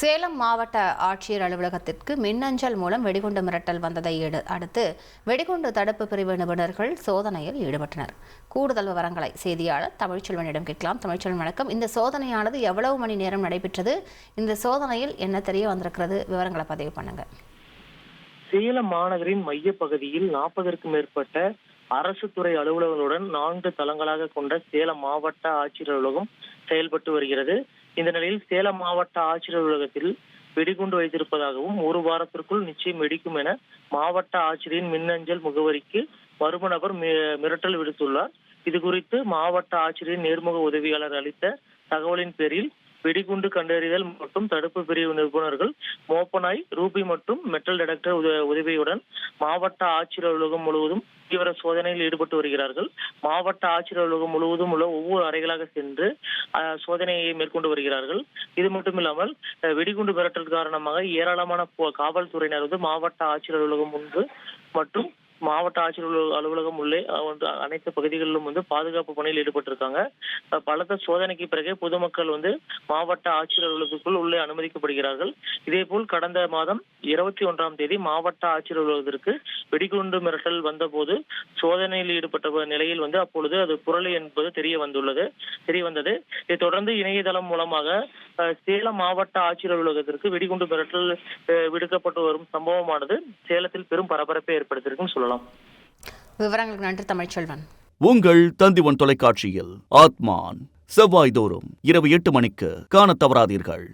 சேலம் மாவட்ட ஆட்சியர் அலுவலகத்திற்கு மின்னஞ்சல் மூலம் வெடிகுண்டு மிரட்டல் வந்ததை அடுத்து வெடிகுண்டு தடுப்பு பிரிவு நிபுணர்கள் சோதனையில் ஈடுபட்டனர். கூடுதல் விவரங்களை செய்தியாளர் தமிழ்ச்செல்வனிடம் கேட்கலாம். தமிழ்ச்செல்வன் வணக்கம். இந்த சோதனையானது எவ்வளவு மணி நேரம் நடைபெற்றது? இந்த சோதனையில் என்ன தெரிய வந்திருக்கிறது? விவரங்களை பதிவு பண்ணுங்க. சேலம் மாநகரின் மைய பகுதியில் நாற்பதற்கும் மேற்பட்ட அரசு துறை அலுவலகங்களுடன் நான்கு தளங்களாக கொண்ட சேலம் மாவட்ட ஆட்சியர் அலுவலகம் செயல்பட்டு வருகிறது. இந்த நிலையில் சேலம் மாவட்ட ஆட்சியர் அலுவலகத்தில் வெடிகுண்டு வைத்திருப்பதாகவும் ஒரு வாரத்திற்குள் நிச்சயம் வெடிக்கும் என மாவட்ட ஆட்சியரின் மின்னஞ்சல் முகவரிக்கு மர்ம நபர் மி- மிரட்டல் விடுத்துள்ளார். இது குறித்து மாவட்ட ஆட்சியரின் நேர்முக உதவியாளர் அளித்த தகவலின் பேரில் வெடிகுண்டு கண்டறிதல் மற்றும் தடுப்பு பிரிவு நிபுணர்கள் மோப்பனாய் ரூபி மற்றும் மெட்டல் டிடெக்டர் உத- உதவியுடன் மாவட்ட ஆட்சியர் அலுவலகம் முழுவதும் தீவிர சோதனையில் ஈடுபட்டு வருகிறார்கள். மாவட்ட ஆட்சியர் அலுவலகம் முழுவதும் உள்ள ஒவ்வொரு அறைகளாக சென்று சோதனையை மேற்கொண்டு வருகிறார்கள். இது மட்டுமில்லாமல் இல்லாமல் வெடிகுண்டு மிரட்டல் காரணமாக ஏராளமான காவல்துறையினர் வந்து மாவட்ட ஆட்சியர் அலுவலகம் முன்பு மற்றும் மாவட்ட ஆட்சியர் அலுவலகம் உள்ளே வந்து அனைத்து பகுதிகளிலும் வந்து பாதுகாப்பு பணியில் ஈடுபட்டிருக்காங்க. பலத்த சோதனைக்கு பிறகு பொதுமக்கள் வந்து மாவட்ட ஆட்சியர் அலுவலகத்துக்குள் உள்ளே அனுமதிக்கப்படுகிறார்கள். இதேபோல் கடந்த மாதம் இருபத்தி ஒன்றாம் தேதி மாவட்ட ஆட்சியர் அலுவலகத்திற்கு வெடிகுண்டு மிரட்டல் வந்தபோது சோதனையில் ஈடுபட்ட நிலையில் வந்து அப்பொழுது அது புரளி என்பது தெரிய வந்துள்ளது தெரிய வந்தது. இதை தொடர்ந்து இணையதளம் மூலமாக சேலம் மாவட்ட ஆட்சியர் அலுவலகத்திற்கு வெடிகுண்டு மிரட்டல் விடுக்கப்பட்டு வரும் சம்பவமானது சேலத்தில் பெரும் பரபரப்பை ஏற்படுத்தியிருக்குன்னு சொல்லலாம். விவரங்களுக்கு நன்றி தமிழ்ச்செல்வன். உங்கள் தந்திவன் தொலைக்காட்சியில் ஆத்மான். செவ்வாய்தோறும் இரவு எட்டு மணிக்கு காணத் தவறாதீர்கள்.